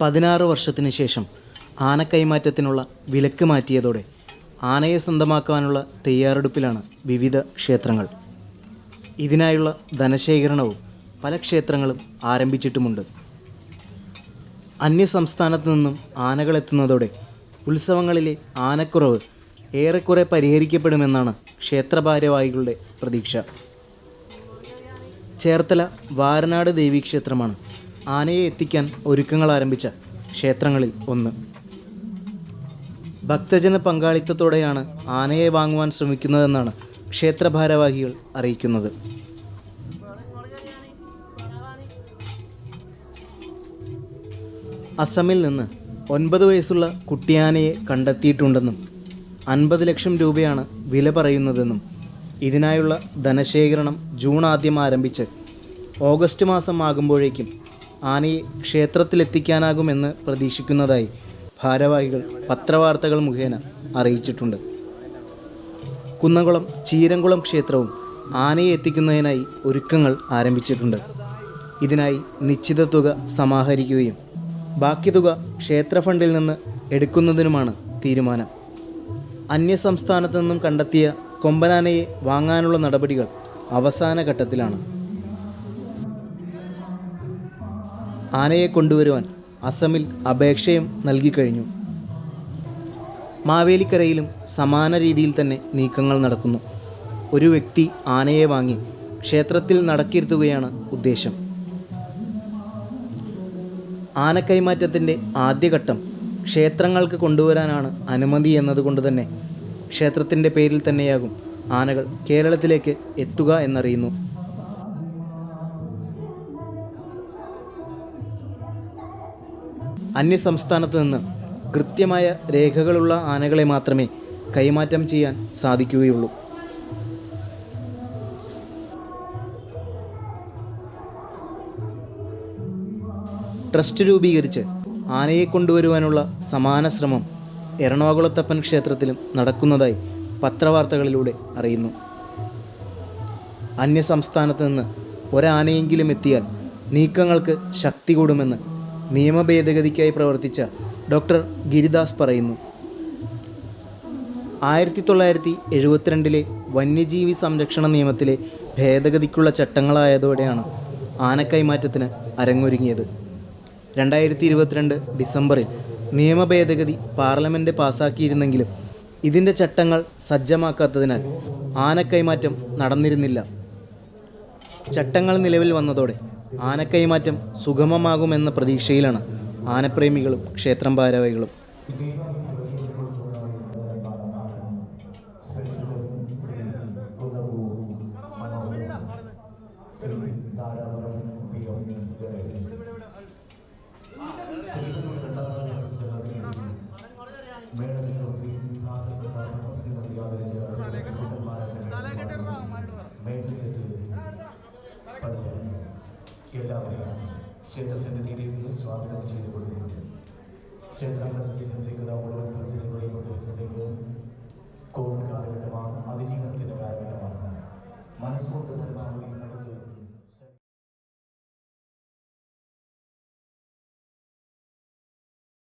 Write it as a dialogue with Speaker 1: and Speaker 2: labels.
Speaker 1: പതിനാറ് വർഷത്തിന് ശേഷം ആന കൈമാറ്റത്തിനുള്ള വിലക്ക് മാറ്റിയതോടെ ആനയെ സ്വന്തമാക്കാനുള്ള തയ്യാറെടുപ്പിലാണ് വിവിധ ക്ഷേത്രങ്ങൾ. ഇതിനായുള്ള ധനശേഖരണവും പല ക്ഷേത്രങ്ങളും ആരംഭിച്ചിട്ടുമുണ്ട്. അന്യസംസ്ഥാനത്തു നിന്നും ആനകളെത്തുന്നതോടെ ഉത്സവങ്ങളിലെ ആനക്കുറവ് ഏറെക്കുറെ പരിഹരിക്കപ്പെടുമെന്നാണ് ക്ഷേത്രഭാരവാഹികളുടെ പ്രതീക്ഷ. ചേർത്തല വാരനാട് ദേവീക്ഷേത്രമാണ് ആനയെ എത്തിക്കാൻ ഒരുക്കങ്ങൾ ആരംഭിച്ച ക്ഷേത്രങ്ങളിൽ ഒന്ന്. ഭക്തജന പങ്കാളിത്തത്തോടെയാണ് ആനയെ വാങ്ങുവാൻ ശ്രമിക്കുന്നതെന്നാണ് ക്ഷേത്ര ഭാരവാഹികൾ അറിയിക്കുന്നത്. അസമിൽ നിന്ന് ഒൻപത് വയസ്സുള്ള കുട്ടിയാനയെ കണ്ടെത്തിയിട്ടുണ്ടെന്നും അൻപത് ലക്ഷം രൂപയാണ് വില പറയുന്നതെന്നും ഇതിനായുള്ള ധനശേഖരണം ജൂൺ ആദ്യം ആരംഭിച്ച് ഓഗസ്റ്റ് മാസം ആകുമ്പോഴേക്കും ആനയെ ക്ഷേത്രത്തിലെത്തിക്കാനാകുമെന്ന് പ്രതീക്ഷിക്കുന്നതായി ഭാരവാഹികൾ പത്രവാർത്തകൾ മുഖേന അറിയിച്ചിട്ടുണ്ട്. കുന്നംകുളം ചീരംകുളം ക്ഷേത്രവും ആനയെ എത്തിക്കുന്നതിനായി ഒരുക്കങ്ങൾ ആരംഭിച്ചിട്ടുണ്ട്. ഇതിനായി നിശ്ചിത തുക സമാഹരിക്കുകയും ബാക്കി തുക ക്ഷേത്ര ഫണ്ടിൽ നിന്ന് എടുക്കുന്നതിനുമാണ് തീരുമാനം. അന്യസംസ്ഥാനത്തു നിന്നും കണ്ടെത്തിയ കൊമ്പനാനയെ വാങ്ങാനുള്ള നടപടികൾ അവസാന ഘട്ടത്തിലാണ്. ആനയെ കൊണ്ടുവരുവാൻ അസമിൽ അപേക്ഷയും നൽകിക്കഴിഞ്ഞു മാവേലിക്കരയിലും സമാന രീതിയിൽ തന്നെ നീക്കങ്ങൾ നടക്കുന്നു. ഒരു വ്യക്തി ആനയെ വാങ്ങി ക്ഷേത്രത്തിൽ നടക്കിരുത്തുകയാണ് ഉദ്ദേശം. ആനക്കൈമാറ്റത്തിന്റെ ആദ്യഘട്ടം ക്ഷേത്രങ്ങൾക്ക് കൊണ്ടുവരാനാണ് അനുമതി എന്നതുകൊണ്ട് തന്നെ ക്ഷേത്രത്തിന്റെ പേരിൽ തന്നെയാകും ആനകൾ കേരളത്തിലേക്ക് എത്തുക എന്നറിയുന്നു. അന്യസംസ്ഥാനത്ത് നിന്ന് കൃത്യമായ രേഖകളുള്ള ആനകളെ മാത്രമേ കൈമാറ്റം ചെയ്യാൻ സാധിക്കുകയുള്ളൂ. ട്രസ്റ്റ് രൂപീകരിച്ച് ആനയെ കൊണ്ടുവരുവാനുള്ള സമാന ശ്രമം എറണാകുളത്തപ്പൻ ക്ഷേത്രത്തിലും നടക്കുന്നതായി പത്രവാർത്തകളിലൂടെ അറിയുന്നു. അന്യസംസ്ഥാനത്ത് നിന്ന് ഒരാനയെങ്കിലും എത്തിയാൽ നീക്കങ്ങൾക്ക് ശക്തി കൂടുമെന്ന് നിയമ ഭേദഗതിക്കായി പ്രവർത്തിച്ച ഡോക്ടർ ഗിരിദാസ് പറയുന്നു. ആയിരത്തി തൊള്ളായിരത്തി എഴുപത്തിരണ്ടിലെ വന്യജീവി സംരക്ഷണ നിയമത്തിലെ ഭേദഗതിക്കുള്ള ചട്ടങ്ങളായതോടെയാണ് ആനക്കൈമാറ്റത്തിന് അരങ്ങൊരുങ്ങിയത്. രണ്ടായിരത്തി ഇരുപത്തിരണ്ട് ഡിസംബറിൽ നിയമ ഭേദഗതി പാർലമെന്റ് പാസാക്കിയിരുന്നെങ്കിലും ഇതിന്റെ ചട്ടങ്ങൾ സജ്ജമാക്കാത്തതിനാൽ ആനക്കൈമാറ്റം നടന്നിരുന്നില്ല. ചട്ടങ്ങൾ നിലവിൽ വന്നതോടെ ആനക്കൈമാറ്റം സുഗമമാകുമെന്ന പ്രതീക്ഷയിലാണ് ആനപ്രേമികളും ക്ഷേത്രം ഭാരവാഹികളും.
Speaker 2: ശ്രീ എല്ലാവരെയും ക്ഷേത്രസന്നിധിയിലേക്ക് സ്വാഗതം ചെയ്തുകൊള്ളുന്നു ക്ഷേത്രാങ്കണത്തിൽ ചിന്തിക്കുന്ന മുഴുവൻ